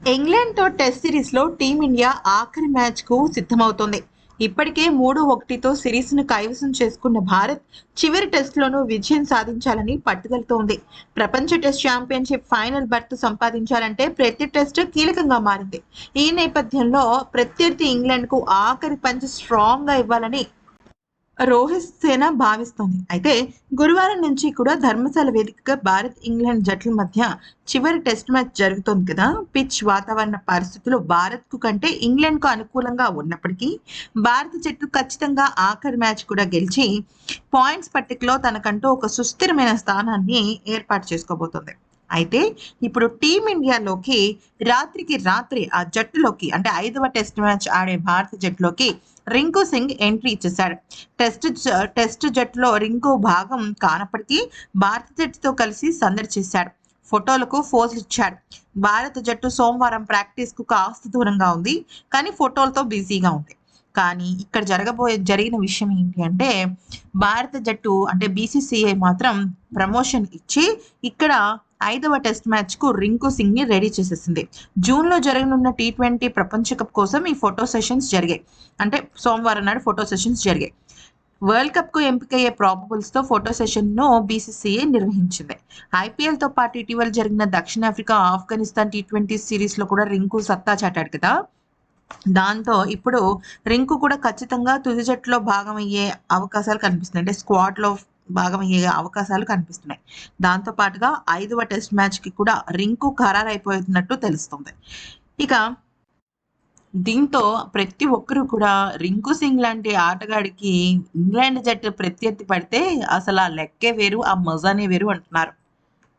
ఇంగ్లాండ్తో test సిరీస్లో team India ఆఖరి మ్యాచ్కు సిద్ధమవుతోంది. ఇప్పటికే మూడు ఒకటితో సిరీస్ను కైవసం చేసుకున్న భారత్ చివరి టెస్ట్లోనూ విజయం సాధించాలని పట్టుదలతో ఉంది ప్రపంచ టెస్ట్ ఛాంపియన్షిప్ ఫైనల్ బర్త్ సంపాదించాలంటే ప్రతి టెస్ట్ కీలకంగా మారింది. ఈ నేపథ్యంలో ప్రత్యర్థి ఇంగ్లాండ్కు ఆఖరి పంచ్ స్ట్రాంగ్గా ఇవ్వాలని రోహిత్ సేన భావిస్తోంది. అయితే గురువారం నుంచి కూడా ధర్మశాల వేదికగా భారత్ ఇంగ్లాండ్ జట్ల మధ్య చివరి టెస్ట్ మ్యాచ్ జరుగుతోంది కదా. పిచ్ వాతావరణ పరిస్థితులు భారత్కు కంటే ఇంగ్లాండ్కు అనుకూలంగా ఉన్నప్పటికీ భారత జట్టు ఖచ్చితంగా ఆఖరి మ్యాచ్ కూడా గెలిచి పాయింట్స్ పట్టికలో తనకంటూ ఒక సుస్థిరమైన స్థానాన్ని ఏర్పాటు చేసుకోబోతోంది. అయితే ఇప్పుడు టీమిండియాలోకి రాత్రికి రాత్రి ఆ జట్టులోకి అంటే ఐదవ టెస్ట్ మ్యాచ్ ఆడే భారత జట్టులోకి రింకు సింగ్ ఎంట్రీ ఇచ్చేశాడు. టెస్ట్ టెస్ట్ జట్టులో రింకు భాగం కానప్పటికీ భారత జట్టుతో కలిసి సందడి చేశాడు. ఫోటోలకు ఫోజులు ఇచ్చాడు. భారత జట్టు సోమవారం ప్రాక్టీస్కు కాస్త దూరంగా ఉంది. కానీ ఫోటోలతో బిజీగా ఉంది. కానీ ఇక్కడ జరగబోయే జరిగిన విషయం ఏంటి అంటే భారత జట్టు అంటే బీసీసీఐ మాత్రం ప్రమోషన్ ఇచ్చి ఇక్కడ ఐదవ టెస్ట్ మ్యాచ్కు రింకు సింగ్ని రెడీ చేసేసింది. జూన్లో జరగనున్న టీ ట్వంటీ ప్రపంచ కప్ కోసం ఈ ఫోటో సెషన్స్ జరిగాయి. అంటే సోమవారం నాడు ఫోటో సెషన్స్ జరిగాయి. వరల్డ్ కప్కు ఎంపికయ్యే ప్రాబబుల్స్తో ఫోటో సెషన్ను బీసీసీఐ నిర్వహించింది. ఐపీఎల్తో పాటు ఇటీవల జరిగిన దక్షిణాఫ్రికా ఆఫ్ఘనిస్తాన్ టీ ట్వంటీ సిరీస్లో కూడా రింకు సత్తా చాటాడు కదా? దాంతో ఇప్పుడు రింకు కూడా ఖచ్చితంగా తుది జట్టులో భాగమయ్యే అవకాశాలు కనిపిస్తున్నాయి. అంటే స్క్వాడ్లో భాగమయ్యే అవకాశాలు కనిపిస్తున్నాయి. దాంతో పాటుగా ఐదవ టెస్ట్ మ్యాచ్కి కూడా రింకు ఖరారైపోతున్నట్టు తెలుస్తుంది. ఇక దీంతో ప్రతి ఒక్కరు కూడా రింకు సింగ్ లాంటి ఆటగాడికి ఇంగ్లాండ్ జట్టు ప్రత్యర్థి పడితే అసలు ఆ లెక్కే వేరు ఆ మజానే వేరు అంటున్నారు.